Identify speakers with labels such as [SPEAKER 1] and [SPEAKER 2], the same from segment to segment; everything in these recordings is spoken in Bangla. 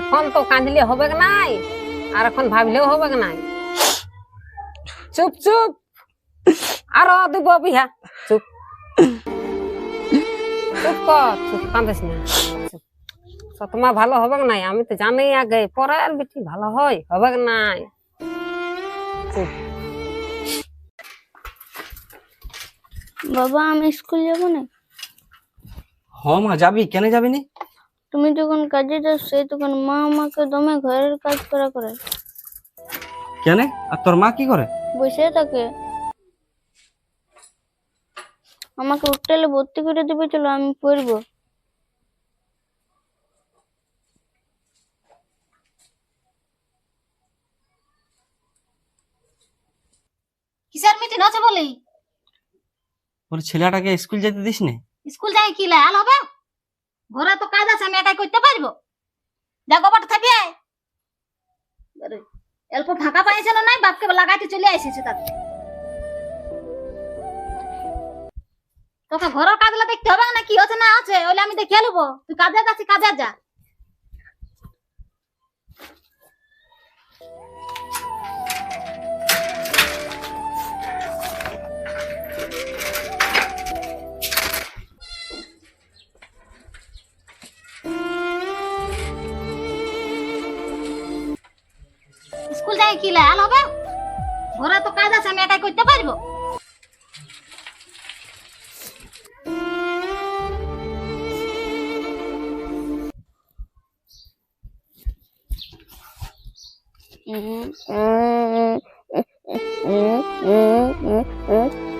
[SPEAKER 1] এখন তো কাঁদলে হবে কি নাই? আর এখন ভাবলেও হবে কি নাই? চুপ চুপ। আরও দিব বিহা চুপ। চুপ কর চুপ কাঁদিস না। তোমার ভালো হবে কি নাই? আমি তো জানি আগে পরে আর বেটি ভালো হয় হবে কি নাই? চুপ।
[SPEAKER 2] বাবা আমি স্কুল যাব না
[SPEAKER 3] হ মা যাবি। কেন যাবি নি?
[SPEAKER 2] তুমি যখন কাজে যাও সেই তখন মা আমাকে দমে ঘরের কাজ করা করে।
[SPEAKER 3] কেন? আর তোর মা কি করে?
[SPEAKER 2] বসে থাকে। আমাকে হোটেলে ভর্তি করে দেবে চলো আমি পড়ব।
[SPEAKER 4] কিসের মিটিং আছে বলি?
[SPEAKER 3] বলে ছেলেটাকে স্কুল যেতে দিস নে
[SPEAKER 4] স্কুল যাই কি লাল হবে? ঘরে তো কাজ আছে, আমি একাই করতে পারব? যা গোবরটা থাকি অল্প ফাঁকা পাইছিল নাই বাপকে লাগাইতে চলে আসিছে তাতে তোকে ঘরের কাজগুলো দেখতে হবে না, কি আছে না আছে ওইলে আমি দেখে নেব তুই কাজে যাচ্ছি কাজে যা। করতে পারব?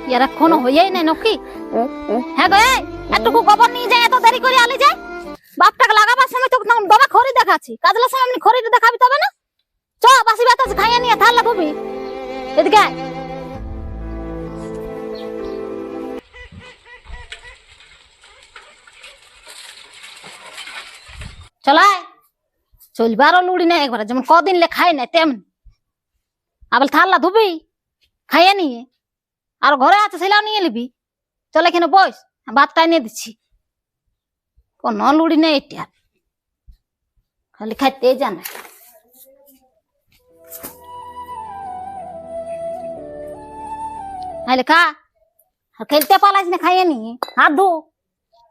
[SPEAKER 4] ইয়ার এখনও হইয়াই নাই নকি? হ্যাঁ গো এই, একটুকু গোবর নিয়ে যাই এত দেরি করে আলি যাই বাপটাকে লাগাবার সময় তো বাবা খড়ি দেখাচ্ছি। কাজলার সময় এমনি খড়িটা দেখাবি তবে না? চ বাসি বাতাস খাইয়ে নিয়ে থাল্লা ধুবি। এদিকে চলায় চলবারও লুড়ি না একবার, যেমন কদিন লে খাই না তেমন। আবার থাল্লা ধুবি, খাইয়ে নিয়ে। আর ঘরে আছে সেটাও নিয়ে নিবি। চলে এখানে বস ভাতটা এনে দিচ্ছি। কোন লুড়ি নেই এটা খালি খাইতে জানে। আইলে খা। আর খেলতে পালাইস না, খাইয়ে নি হাত ধো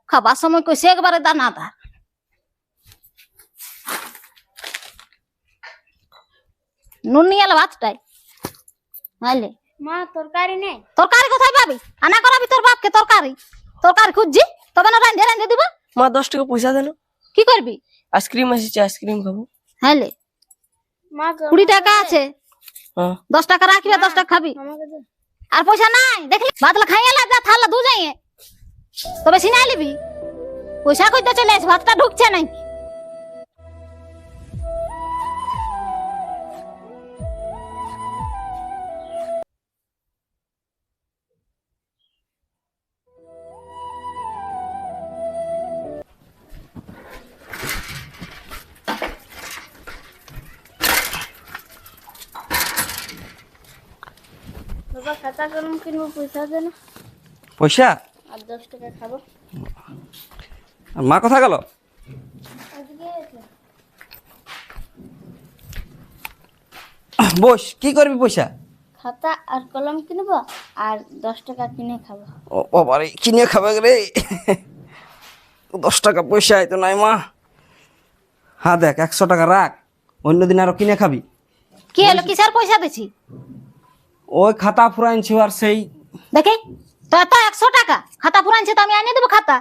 [SPEAKER 4] খাবার সময় কইছে একবারে দানা নুন নিয়ে এলো ভাতটাই আইলে
[SPEAKER 2] মা তরকারি নেই।
[SPEAKER 4] তরকারি কোথায় পাবি? আনা করাবি তোর বাপকে তরকারি। তরকারি খুঁজছি তবে না রান্ধে রান্ধে দিব।
[SPEAKER 5] মা দশ টাকা পয়সা দেন।
[SPEAKER 4] কি করবি?
[SPEAKER 5] আইসক্রিম এসেছে আইসক্রিম খাব।
[SPEAKER 4] হাইলে
[SPEAKER 2] মা
[SPEAKER 4] কুড়ি টাকা আছে।
[SPEAKER 5] হ্যাঁ।
[SPEAKER 4] দশ টাকা রাখবি আর দশ টাকা খাবি। আর পয়সা নাই। দেখলি ভাতলা খাইয়ে লা যা থালা দু যাইয়ে। তবে সিনাই লিবি পয়সা কইতে চলে আসে ভাতটা ঢুকছে নাই।
[SPEAKER 2] বাবা খাতা কলম কিনবো পয়সা দে না।
[SPEAKER 3] পয়সা?
[SPEAKER 2] আর দশ টাকা খাব।
[SPEAKER 3] আর মা কোথা গেল? বস কি করবি পয়সা?
[SPEAKER 2] খাতা আর কলম কিনবো আর দশ টাকা কিনে খাব।
[SPEAKER 3] ও বাবারে কিনে খাবে রে। দশ টাকা পয়সা তো নাই মা। হ্যাঁ দেখ একশো টাকা রাখ অন্যদিন আরও কিনে খাবি।
[SPEAKER 4] কি হলো কিসের পয়সা দিছি?
[SPEAKER 3] ওই খাতা ফুরাইছি আর সেই
[SPEAKER 4] দেখে? তো এত একশো টাকা? খাতা পুরানছে তো আমি আনিয়ে দেবো খাতা।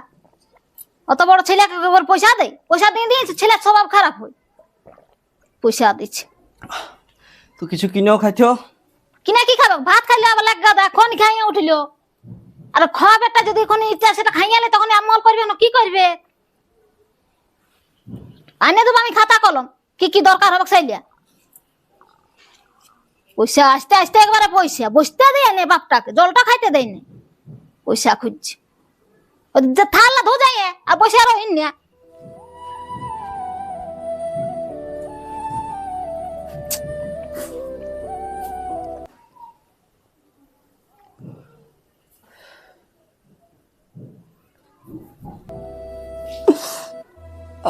[SPEAKER 4] অত বড় ছেলেকে একবার পয়সা দেয় পয়সা দিয়ে দিয়েছে ছেলের স্বভাব খারাপ হয়। পয়সা দিচ্ছে।
[SPEAKER 3] তো কিছু কিনেও খাইছো
[SPEAKER 4] কিনা কি খাবে? ভাত খাইলে আবার লাগ গাদা এখন খাইয়ে উঠিল। আর খাওয়া বেটা যদি এখন ইচ্ছা সেটা খাইয়ে এলে তখন আমল করবে না কি করবে? আনে দেবো আমি খাতা কলম। কি কি দরকার হবে সাইলিয়া পয়সা, আস্তে আস্তে একবারে পয়সা। বসতে দেয় নে বাপটাকে, জলটা খাইতে দেয় নে। পয়সা খুঁজছে। থালা ধো যায় আর পয়সা রহিন না।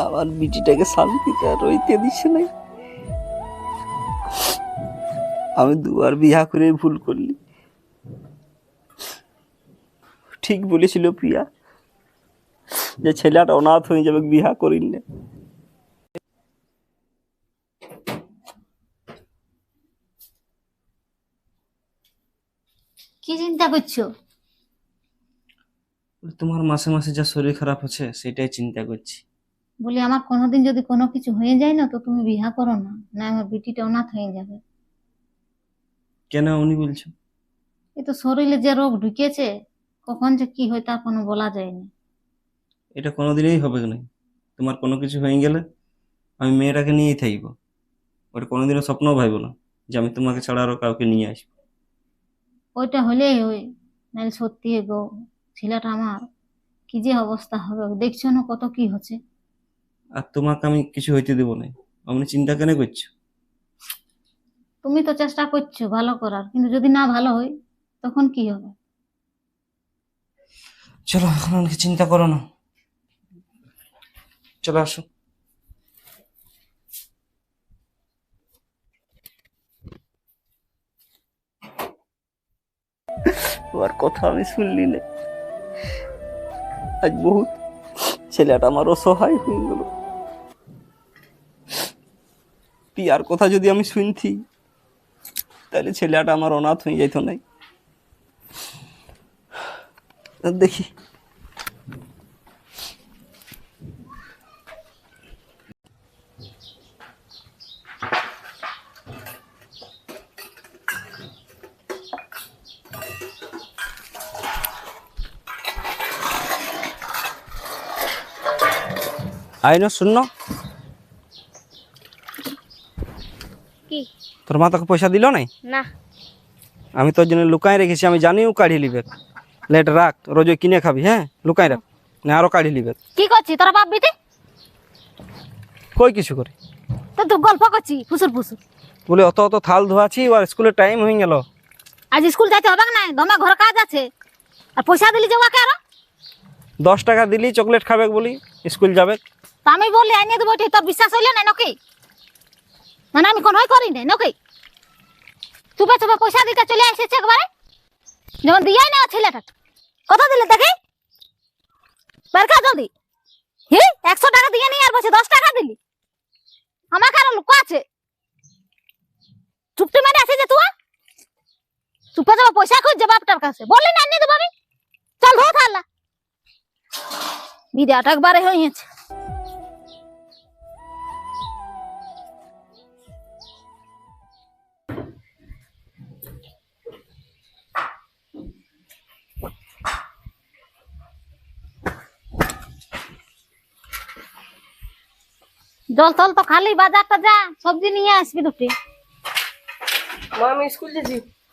[SPEAKER 3] আমার বিটিটাকে শান্তিতে রইতে দিচ্ছে নাই আমি দুবার বিয়া করে ভুল করলি। ঠিক বলেছিল প্রিয়া যে ছেলেটা অনাথ হয়ে যাবে বিয়া করিন
[SPEAKER 4] কি চিন্তা করছ?
[SPEAKER 3] তোমার মাসে মাসে যা শরীর খারাপ হচ্ছে সেটাই চিন্তা করছি।
[SPEAKER 4] বলি আমার কোনোদিন যদি কোনো কিছু হয়ে যায় না তো তুমি বিহা করো না না আমার বিটিটা অনাথ হয়ে যাবে।
[SPEAKER 3] কেন উনি বলছো
[SPEAKER 4] এ তো শরীরে যে রোগ ঢুকেছে কখন যে কি হয় তা কোনো বলা যায়নি।
[SPEAKER 3] এটা কোনোদিনই হবে না। তোমার কোনো কিছু হয়ে গেলে আমি মেয়েটাকে নিয়েই থাকব। ওটা কোনোদিনও স্বপ্নও ভাইব না যে আমি তোমাকে ছাড়া আরও কাউকে নিয়ে আসব।
[SPEAKER 4] ওইটা হলেই ওই নাহলে সত্যি গো ছেলেটা আমার কি যে অবস্থা হবে? দেখছ না কত কি হচ্ছে?
[SPEAKER 3] আর তোমাকে আমি কিছু হইতে দেবো না। আপনি চিন্তা কেন করছ?
[SPEAKER 4] তুমি তো চেষ্টা করছ ভালো করার কিন্তু যদি না ভালো হয় তখন কি হবে?
[SPEAKER 3] চলো এখন অনেক চিন্তা করো না। চলো আসো। তোমার কথা আমি শুনলি না। আজ বহুত ছেলেটা আমার অসহায় হয়ে গেল। পিয়ার কথা যদি আমি শুনছি তাহলে ছেলেটা আমার অনাথ হয়ে যাইতো নাই। দেখি। আইনো শূন্য
[SPEAKER 2] কি?
[SPEAKER 3] তোর মা তোকে পয়সা দিল নাই?
[SPEAKER 2] না।
[SPEAKER 3] আমি তোর জন্য লুকাই রেখেছি আমি জানিও কাঢ়ি লিবে লেট রাখ রোজ কিনে খাবি হ্যাঁ? লুকাই রাখ না আরও কাঢ়ি লিবে
[SPEAKER 4] কি করছি তোরা বাপ বিটি?
[SPEAKER 3] কই কিছু করে?
[SPEAKER 4] তো তুই গল্প করছি ফুসুর ফুসুর।
[SPEAKER 3] বলে অত অত থাল ধোয়াছি আর স্কুলের টাইম হয়ে গেল।
[SPEAKER 4] আজ স্কুল যাইতে হবে না? দমে ঘর কাজ আছে। আর পয়সা দিলি যে ওকে আরও?
[SPEAKER 3] দশ টাকা দিলি চকলেট খাবে বলি স্কুল যাবে।
[SPEAKER 4] তা আমি বলি আনিয়ে দেবো তোর বিশ্বাস হইলে না নাকি? মানে আমি কোনোই করি নাই, নাকি? চুপে চুপে পয়সা দিতে চলে এসেছে একবারে। যেমন দিয়াই না ছেলেটা, কত দিলে দেখি? বের কর জলদি হি, একশো টাকা দিয়ে নিয়ে আর বসে দশ টাকা দিলি। আমাকে আরও লোক আছে। চুপটি মেরে আছে যে তুই? চুপে যাব পয়সা খুঁজছে বাপটার কাছে। বললি না আনিয়ে দেবো আমি। চল ধো থাল্লা বিরাট একবারে হয়েছে জল টল তো খালি বাজারটা যা সবজি নিয়ে আসবি দুটি।
[SPEAKER 5] মা আমি স্কুল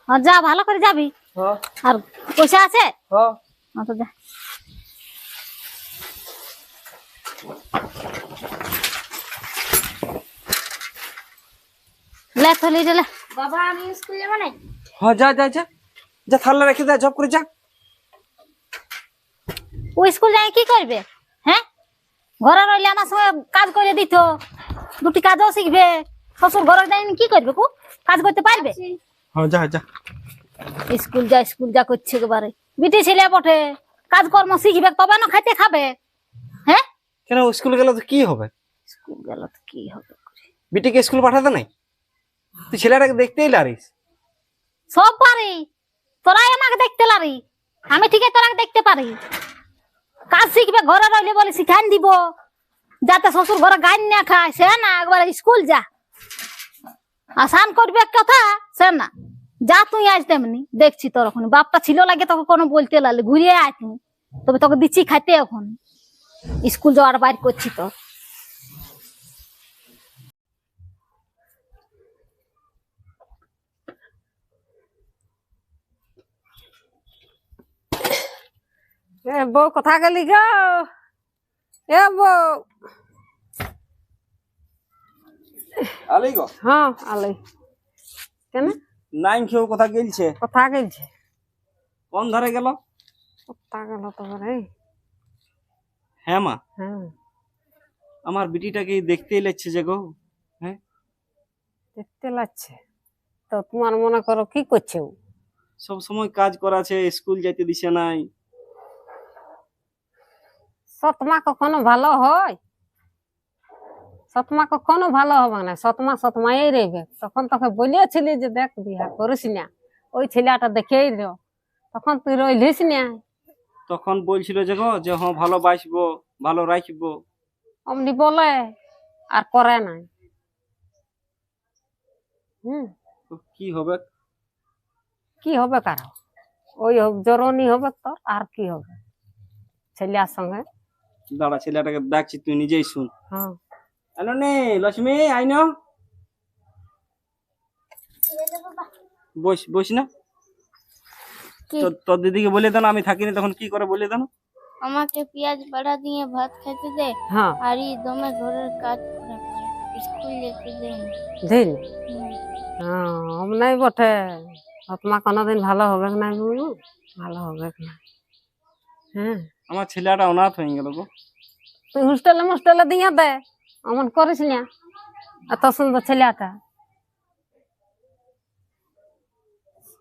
[SPEAKER 4] আর যা ভালো করে যাবি।
[SPEAKER 5] হ্যাঁ
[SPEAKER 4] আর পয়সা আছে?
[SPEAKER 5] হ্যাঁ
[SPEAKER 4] হ্যাঁ তো যা। লে থলি লে।
[SPEAKER 2] বাবা আমি স্কুল যাব না
[SPEAKER 3] হ্যাঁ যা যা যা। যা থাল্লা রেখে দে জব করে যা।
[SPEAKER 4] ও স্কুল যাই কি করবে? ঘরে রইলে আমার সঙ্গে কাজ করে দিত। দুটি কাজও শিখবে। শ্বশুর ঘরে যাই কি করবে কু? কাজ করতে পারবে?
[SPEAKER 3] হ্যাঁ যা যা।
[SPEAKER 4] স্কুল যা স্কুল যা করছে একেবারে। বিটি ছেলে বটে। কাজকর্ম শিখবে তবে না খাইতে খাবে। হ্যাঁ?
[SPEAKER 3] কেন স্কুল গেলে তো কি হবে?
[SPEAKER 4] স্কুল গেলে তো কি হবে?
[SPEAKER 3] বিটিকে স্কুল পাঠাতে নাই? তুই ছেলেটাকে দেখতেই লারিস।
[SPEAKER 4] সব পারি। তোরাই আমাকে দেখতে লারি। আমি ঠিকই তোরাকে দেখতে পারি। কাজ শিখবে ঘরে রইলে বলে শিখান দিব। যাতে শ্বশুর ঘরে গান না খায়, সে না, একবার স্কুল যা। আর আসান করবে কথা, সে না। যা তুই আজ তেমনি, দেখছি তোর এখন। বাপটা ছিল লাগে তোকে কোনো বলতে লাগলে ঘুরিয়ে আয় তুই তবে তোকে দিচ্ছি খাইতে এখন। স্কুল যাওয়ার বাইর করছি তোর।
[SPEAKER 1] এ বউ কথা গেলি গো। এ বউ।
[SPEAKER 3] আলাই গো।
[SPEAKER 1] হ্যাঁ আলাই। কেন?
[SPEAKER 3] কথা গেলছে।
[SPEAKER 1] কথা গেলছে।
[SPEAKER 3] কোন ধারে গেল?
[SPEAKER 1] কথা
[SPEAKER 3] হ্যাঁ মা।
[SPEAKER 1] হ্যাঁ।
[SPEAKER 3] আমার বিটিটাকে দেখতেই লাগছে যে গো। হ্যাঁ।
[SPEAKER 1] দেখতে লাগছে। তো তোমার মনে করো কি করছে?
[SPEAKER 3] সব সময় কাজ করাছে স্কুল যাইতে দিছে নাই।
[SPEAKER 1] সৎমা কখনো ভালো হয়? সৎমা কখনো ভালো হবে না। সৎমা সৎমাই রইবে। তখন তোকে বলিয়েছিলি যে দেখ বিয়া করিস না। ওই ছেলেটা দেখেই র। তখন তুই রইলিস না।
[SPEAKER 3] তখন বলছিল যে গো যে হ্যাঁ ভালো বাসবো ভালো রাখব।
[SPEAKER 1] অমনি বলে আর করে নাই হুম।
[SPEAKER 3] তো কি হবে?
[SPEAKER 1] কি হবে কারও? ওই জরনি হবে তোর আর কি হবে? ছেলের সঙ্গে
[SPEAKER 3] দাঁড়া ছেলেটাকে ডাকছি তুই নিজেই শুন।
[SPEAKER 1] হ্যাঁ।
[SPEAKER 3] হ্যালো নে লক্ষ্মী আইন। বস বস না। তো- তোর দিদিকে বলে দেন আমি থাকিনি তখন কি করে বলে দেন
[SPEAKER 2] আমাকে পেঁয়াজ বাড়া দিয়ে ভাত খাইতে দে
[SPEAKER 1] হ্যাঁ।
[SPEAKER 2] আর ই দমে ঘরের কাজ করে স্কুল।
[SPEAKER 1] দিল হ্যাঁ নাই বটে। তোমা কোনোদিন ভালো হবে না ভালো হবে না। হ্যাঁ।
[SPEAKER 3] আমার ছেলেটা অনাথ হয়ে গেল গো।
[SPEAKER 1] তুই হোস্টেলে মোস্টেলে দিয়ে দে, অমন করিস না। এত সুন্দর ছেলেটা।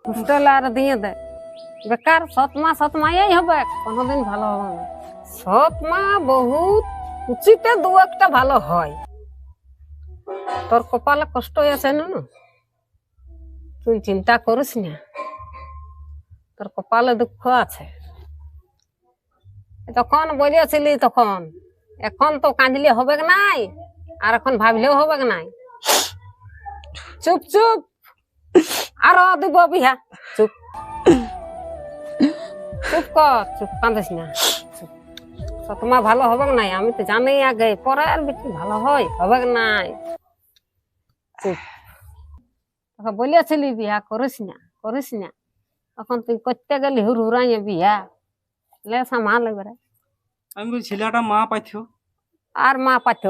[SPEAKER 1] হোস্টেলে আর দিয়ে দে। বেকার সৎমা সৎমাই হবে, কোনোদিন ভালো হবে না। সৎমা বহুত উচিতে দু একটা ভালো হয়। তোর কপালে কষ্ট না না? তুই চিন্তা করিস না। তোর কপালে দুঃখ আছে। তখন বলিয়াছিলি তখন, এখন তো কাঁদলে হবে নাই? আর এখন ভাবলেও হবে নাই? চুপ চুপ। আরও দিব বিহা। চুপ। চুপ কর, চুপ কাঁদিস না। তোমার ভালো হবে নাই? আমি তো জানি আগে, পরে আর বেশি ভালো হয়, হবে নাই? চুপ। তোকে বলিয়াছিলি বিয়া করিস না করিস না। তখন তুই করতে গেলি হুর হুরাইয়ে বিয়া লে সামাল এবারে
[SPEAKER 3] আমি বলি ছেলেটা মা পাইছো
[SPEAKER 1] আর মা পাঠ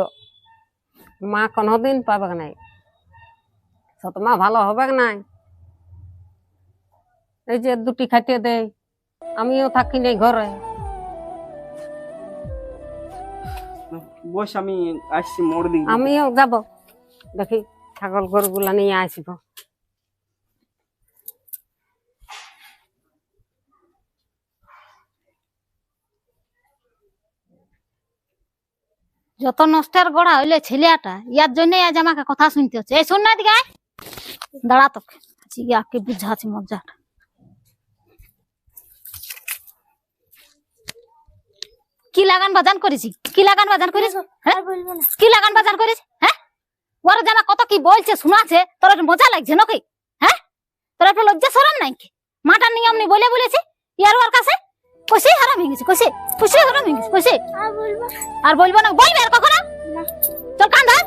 [SPEAKER 1] মা কোনোদিন পাবে নাই। সতমা ভালো হবে নাই। এই যে দুটি খাটিয়ে দেয় আমিও থাকি নেই ঘরে।
[SPEAKER 3] বস আমি আসছি মোড় দিক
[SPEAKER 1] আমিও যাব। দেখি ছাগল গরুগুলা নিয়ে আসব।
[SPEAKER 4] যত নষ্টের গোড়া হইলে ছেলেটা ইয়ার জন্য আজ আমাকে কথা শুনতে হচ্ছে। এই শোন না দিকে। দাঁড়া তোকে আকে বুঝাচ্ছি মজাটা কি লাগান বাজান করেছি? কি লাগান বাজান করেছি? হ্যাঁ? কি লাগান বাজান করেছি? হ্যাঁ? ওরা জানা কত কি বলছে শোনাছে তোর একটু মজা লাগছে নাকি? হ্যাঁ? তোর একটু লজ্জা সরম নাই কি মাটার নিয়ম নি বলে বলেছি ইয়ার ওর কাছে? কষে হারাম হয়ে গেছে কষে কষে হারাম হয়ে গেছে কষে
[SPEAKER 2] আর বলব? না।
[SPEAKER 4] আর বলব না বলবি আর কখনো?
[SPEAKER 2] না।
[SPEAKER 4] তোর কান্দা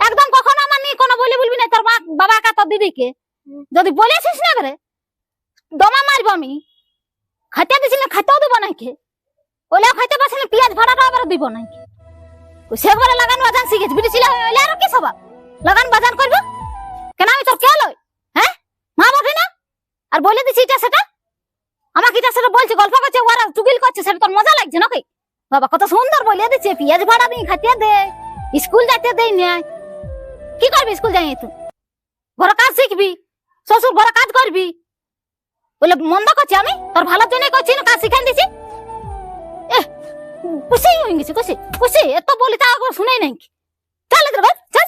[SPEAKER 4] একদম কখনো আমার নিয়ে কোনো বলে বলবি না তোর মা বাবাকে তোর দিদিকে। যদি বলেছিস না করে দমা মারবো আমি। খাইতে দিছিলে খাইতেও দেবো নাকি ওলেও খাইতে পারছিলে পেঁয়াজ ভাড়াটা আবার দিব নাকি সে একবারে লাগান বাজান শিখেছি বিটিছিলে ওলে আর কি সবা লাগান বাজান করব? কেন আমি তোর কে লই? হ্যাঁ? মা বটে না? আর বলে দিছি এটা সেটা? আমাকে এটা সেটা বলছে, গল্প করছে, ওরা চুগিল করছে, সেটা তোর মজা লাগছে নাকি? বাবা, কত সুন্দর বলে দিচ্ছে, পেঁয়াজ ভাড়া দিয়ে খাইতে দে, স্কুল যাইতে দেই না। কি করবি স্কুল যাই তুই? ঘরে কাজ শিখবি, শ্বশুর ঘরে কাজ করবি। বলে, মন্দ করছি আমি? তোর ভালোর জন্য করছি না, কাজ শিখাই দিছি? খুশি হয়ে গেছি, খুশি খুশি। এত বলি তা শুনেই নাই। চল এদের ঘর চল।